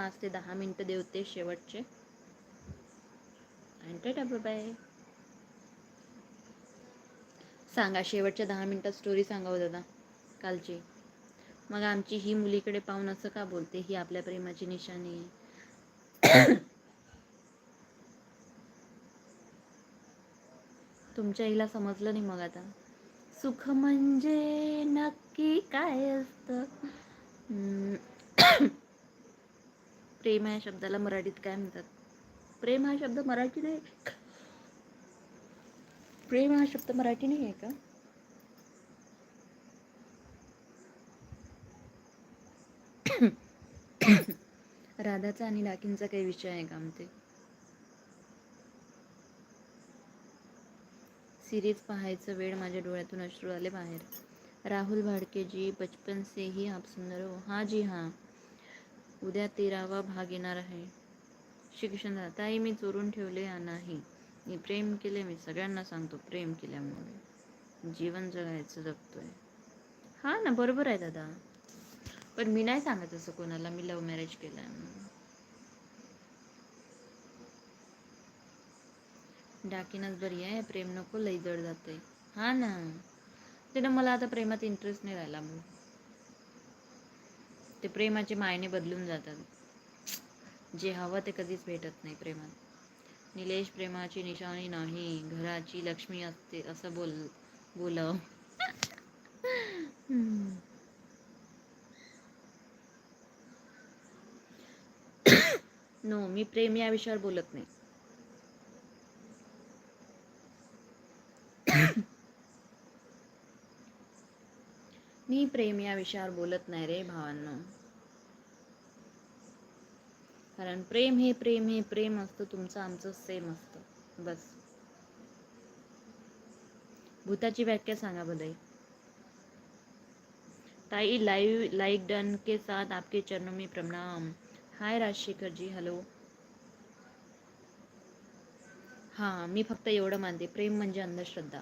पाच ते दहा मिनटं देवते शेवटचे. आणि टाटा बाय सांगा शेवटच्या दहा मिनटात स्टोरी सांगा दादा कालची. मग आमची ही मुलीकडे पाहून असं का बोलते? ही आपल्या प्रेमाची निशाणी आहे. तुमच्या हिला समजलं नाही मग आता. सुख म्हणजे नक्की काय असतं? प्रेम या शब्दाला मराठीत काय म्हणतात? प्रेम हा शब्द मराठी नाही. प्रेम हा शब्द मराठी नाही आहे का? राधाचा आणि डाकींचा काही विषय आहे का आमचे? सिरीज पाहायचं वेळ माझ्या डोळ्यातून अश्रू आले बाहेर. राहुल भाडके जी बचपन से ही आप सुंदर हो. हाँ जी हाँ. उद्या तेरावा भाग येणार आहे. शिक्षण ताई मी चोरून ठेवले नाही. मी प्रेम केले मी सगळ्यांना सांगतो प्रेम केल्यामुळे. जीवन जगायचं जगतोय. हा ना बरोबर आहे दादा. पण मी नाही सांगत असं कोणाला मी लव्ह मॅरेज केलं आहे डाकीनच बरी आहे प्रेम नको लई जड जाते हा ना. तिनं मला आता प्रेमात इंटरेस्ट नाही राहिला मग ते प्रेमाचे मायने बदलून जातात. जे हवं ते कधीच भेटत नाही प्रेमात. निलेश प्रेमाची निशाणी नाही घराची लक्ष्मी असते असं बोल बोलाव. नो मी प्रेम या विषयावर बोलत नाही. मी प्रेम या विषयावर बोलत नाही रे भावांनो. कारण प्रेम हे प्रेम हे प्रेम असतं तुमचं आमचं सेम असतं. बस. भूताची व्याख्या सांगा बदई ताई. लाइव लाइक डन के साथ आपके चरणों में प्रणाम. हाय राजशेखर जी हॅलो हां मी फक्त एवढं मानते प्रेम म्हणजे अंधश्रद्धा.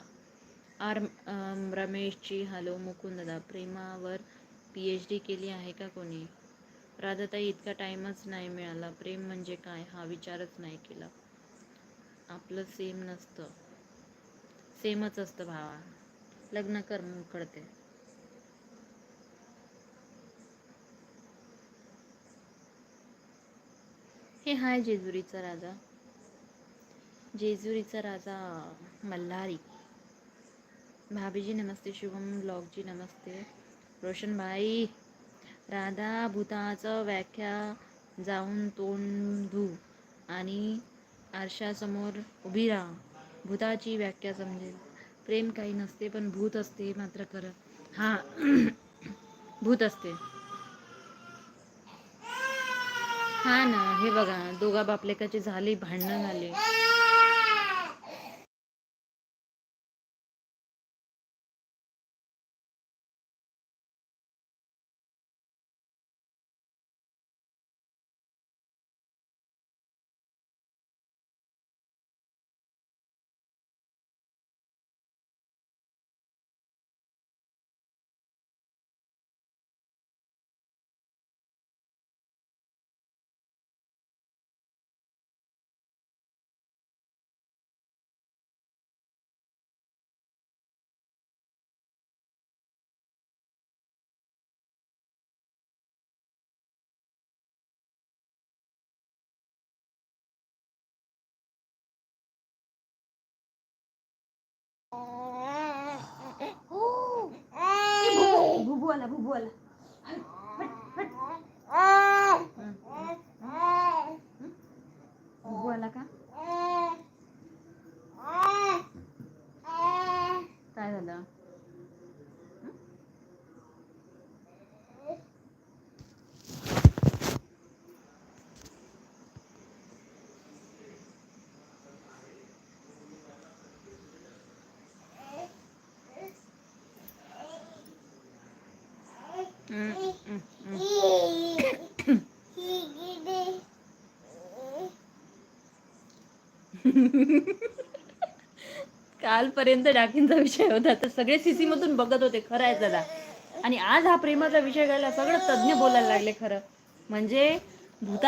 आर रमेशची हॅलो मुकुंददा प्रेमावर पी एच डी केली आहे का कोणी? राधाताई इतका टाईमच नाही मिळाला. प्रेम म्हणजे काय? हा विचारच नाही केला. आपलं सेम नसतं. सेमच असतं भावा. लग्न कर मग कळते हे हाय जेजुरीचा राजा. जेजुरीचा राजा मल्हारी. भाभीजी नमस्ते शुभम ब्लॉगजी नमस्ते. रोशन भाई राधा भूताचं व्याख्या जाऊन तोंड धू आणि आरशासमोर उभी राहा. भूताची व्याख्या समजेल. प्रेम काही नसते पण भूत असते मात्र खरं. हां भूत असते. हा ना हे बघा दोघा बापलेकाचे झाले भांडणं झाले. भुबू आला भुबू आला भुबू आला का काय झालं कालपर्यंत डाकींचा विषय होता तर सगळे सीसी मधून बघत होते खरं आहे दादा. आणि आज हा प्रेमाचा विषय घ्यायला सगळं तज्ज्ञ बोलायला लागले खरं. म्हणजे भूता